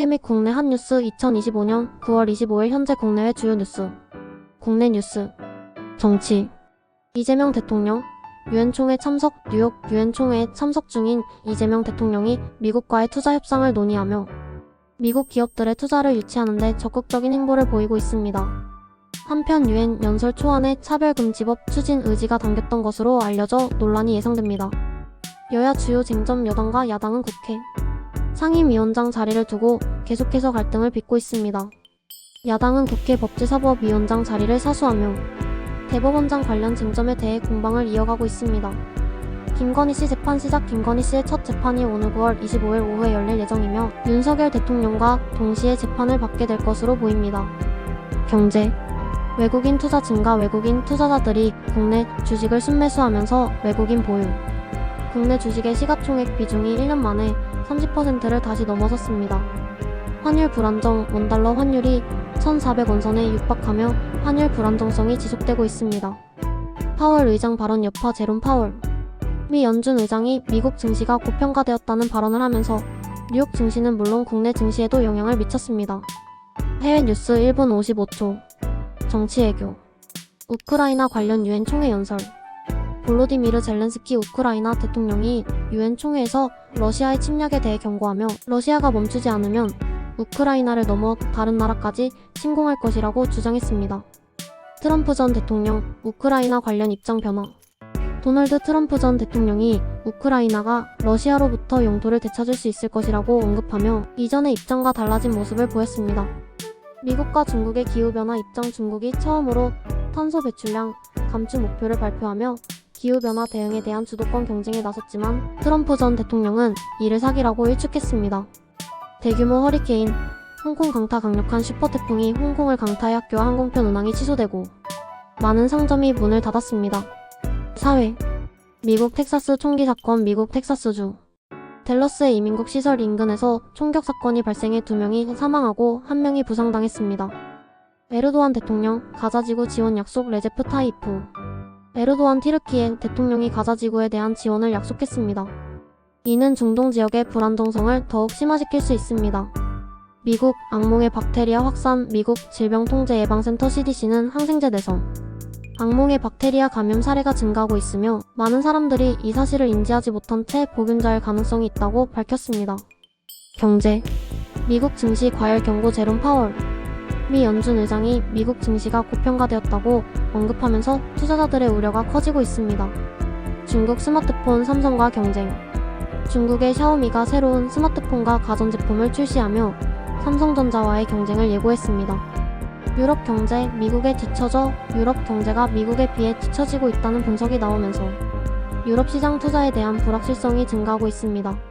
해외 및 국내 한 뉴스 2025년 9월 25일 현재 국내외 주요 뉴스 국내 뉴스 정치 이재명 대통령 유엔 총회 참석 뉴욕 유엔 총회에 참석 중인 이재명 대통령이 미국과의 투자 협상을 논의하며 미국 기업들의 투자를 유치하는 데 적극적인 행보를 보이고 있습니다. 한편 유엔 연설 초안에 차별금지법 추진 의지가 담겼던 것으로 알려져 논란이 예상됩니다. 여야 주요 쟁점 여당과 야당은 국회 상임위원장 자리를 두고 계속해서 갈등을 빚고 있습니다. 야당은 국회 법제사법위원장 자리를 사수하며 대법원장 관련 쟁점에 대해 공방을 이어가고 있습니다. 김건희 씨 재판 시작 김건희 씨의 첫 재판이 오늘 9월 25일 오후에 열릴 예정이며 윤석열 대통령과 동시에 재판을 받게 될 것으로 보입니다. 경제 외국인 투자 증가 외국인 투자자들이 국내 주식을 순매수하면서 외국인 보유 국내 주식의 시가총액 비중이 1년 만에 30%를 다시 넘어섰습니다. 환율 불안정 원달러 환율이 1,400원 선에 육박하며 환율 불안정성이 지속되고 있습니다. 파월 의장 발언 여파 제롬 파월 미 연준 의장이 미국 증시가 고평가되었다는 발언을 하면서 뉴욕 증시는 물론 국내 증시에도 영향을 미쳤습니다. 해외 뉴스 1분 55초 정치 애교 우크라이나 관련 유엔 총회 연설 볼로디미르 젤렌스키 우크라이나 대통령이 유엔 총회에서 러시아의 침략에 대해 경고하며 러시아가 멈추지 않으면 우크라이나를 넘어 다른 나라까지 침공할 것이라고 주장했습니다. 트럼프 전 대통령 우크라이나 관련 입장 변화 도널드 트럼프 전 대통령이 우크라이나가 러시아로부터 영토를 되찾을 수 있을 것이라고 언급하며 이전의 입장과 달라진 모습을 보였습니다. 미국과 중국의 기후변화 입장 중국이 처음으로 탄소 배출량 감축 목표를 발표하며 기후변화 대응에 대한 주도권 경쟁에 나섰지만 트럼프 전 대통령은 이를 사기라고 일축했습니다. 대규모 허리케인, 홍콩 강타 강력한 슈퍼태풍이 홍콩을 강타해 학교와 항공편 운항이 취소되고 많은 상점이 문을 닫았습니다. 사회 미국 텍사스 총기 사건 미국 텍사스주 댈러스의 이민국 시설 인근에서 총격 사건이 발생해 두 명이 사망하고 한 명이 부상당했습니다. 에르도안 대통령 가자지구 지원 약속 레제프 타이프 에르도안 티르키의 대통령이 가자 지구에 대한 지원을 약속했습니다. 이는 중동 지역의 불안정성을 더욱 심화시킬 수 있습니다. 미국 악몽의 박테리아 확산 미국 질병통제예방센터 CDC는 항생제 내성 악몽의 박테리아 감염 사례가 증가하고 있으며 많은 사람들이 이 사실을 인지하지 못한 채 보균자일 가능성이 있다고 밝혔습니다. 경제 미국 증시 과열 경고 제롬 파월 미 연준 의장이 미국 증시가 고평가되었다고 언급하면서 투자자들의 우려가 커지고 있습니다. 중국 스마트폰 삼성과 경쟁 중국의 샤오미가 새로운 스마트폰과 가전제품을 출시하며 삼성전자와의 경쟁을 예고했습니다. 유럽 경제 미국에 뒤처져 유럽 경제가 미국에 비해 뒤처지고 있다는 분석이 나오면서 유럽 시장 투자에 대한 불확실성이 증가하고 있습니다.